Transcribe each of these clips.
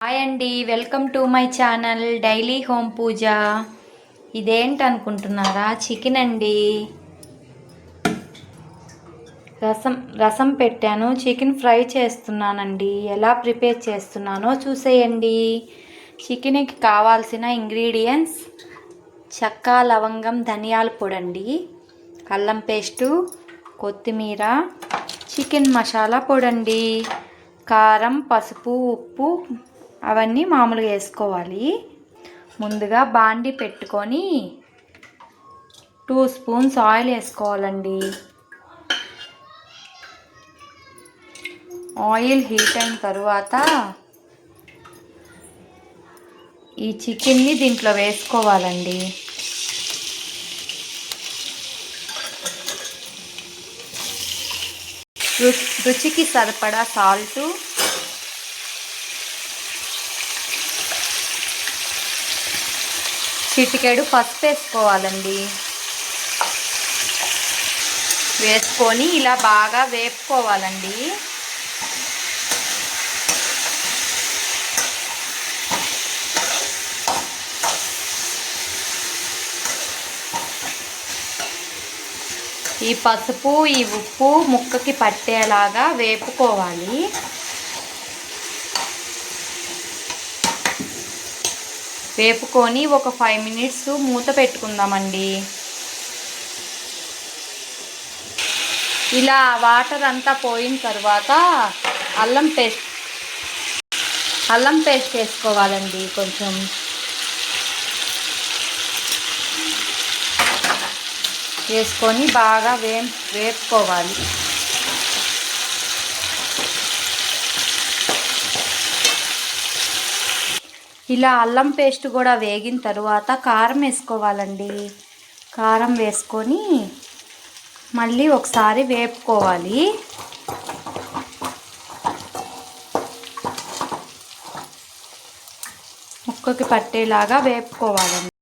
Hi అండి welcome to my channel daily home Pooja. ఇదేంటి అనుకుంటున్నారా? చికెన్ అండి. రసం రసం పెట్టాను. చికెన్ ఫ్రై చేస్తున్నానండి. ఎలా ప్రిపేర్ చేస్తున్నానో చూసేయండి. చికెన్కి కావాల్సిన ఇంగ్రీడియంట్స్ చెక్క లవంగం ధనియాల పొడండి అల్లం పేస్టు కొత్తిమీర చికెన్ మసాలా పొడండి కారం పసుపు ఉప్పు అవన్నీ మామూలుగా వేసుకోవాలి. ముందుగా బాండి పెట్టుకొని టూ స్పూన్స్ ఆయిల్ వేసుకోవాలండి. ఆయిల్ హీట్ అయిన తర్వాత ఈ చికెన్ని దీంట్లో వేసుకోవాలండి. రుచికి సరిపడా సాల్టు చిటికెడు పసుపు వేసుకోవాలండి. వేసుకొని ఇలా బాగా వేపుకోవాలండి. ఈ పసుపు ఈ ఉప్పు ముక్కకి పట్టేలాగా వేపుకోవాలి. వేపుకొని ఒక ఫైవ్ మినిట్స్ మూత పెట్టుకుందామండి. ఇలా వాటర్ అంతా పోయిన తర్వాత అల్లం పేస్ట్ అల్లం పేస్ట్ వేసుకోవాలండి కొంచెం. వేసుకొని బాగా వే వేపుకోవాలి. ఇలా అల్లం పేస్ట్ కూడా వేగిన తర్వాత కారం వేసుకోవాలండి. కారం వేసుకొని మళ్ళీ ఒకసారి వేపుకోవాలి. ముక్కకి పట్టేలాగా వేపుకోవాలండి.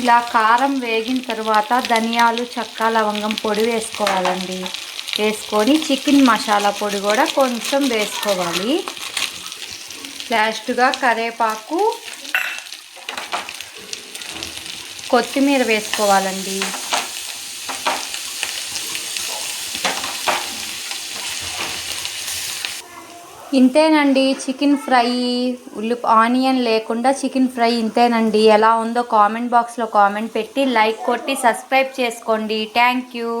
ఇలా కారం వేగిన తర్వాత ధనియాలు చెక్క లవంగం పొడి వేసుకోవాలండి. వేసుకొని చికెన్ మసాలా పొడి కూడా కొంచెం వేసుకోవాలి. లాస్ట్గా కరేపాకు కొత్తిమీర వేసుకోవాలండి. ఇంతేనండి చికెన్ ఫ్రై. ఉల్లి ఆనియన్ లేకుండా చికెన్ ఫ్రై ఇంతేనండి. ఎలా ఉందో కామెంట్ బాక్స్లో కామెంట్ పెట్టి లైక్ కొట్టి సబ్స్క్రైబ్ చేసుకోండి. Thank you.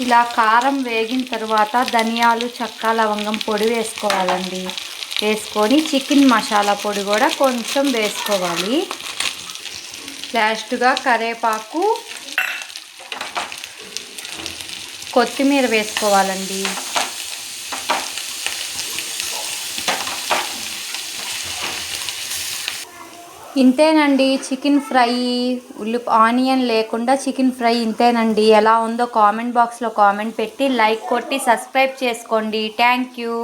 ఇలా కారం వేగిన తర్వాత ధనియాలు చక్క లవంగం పొడి వేసుకోవాలండి. వేసుకొని చికెన్ మసాలా పొడి కూడా కొంచెం వేసుకోవాలి. లాస్ట్గా కరేపాకు కొత్తిమీర వేసుకోవాలండి. ఇంతేనండి చికెన్ ఫ్రై ఉల్లి ఆనియన్ లేకుండా చికెన్ ఫ్రై ఇంతేనండి. ఎలా ఉందో కామెంట్ బాక్స్లో కామెంట్ పెట్టి లైక్ కొట్టి సబ్స్క్రైబ్ చేసుకోండి. Thank you.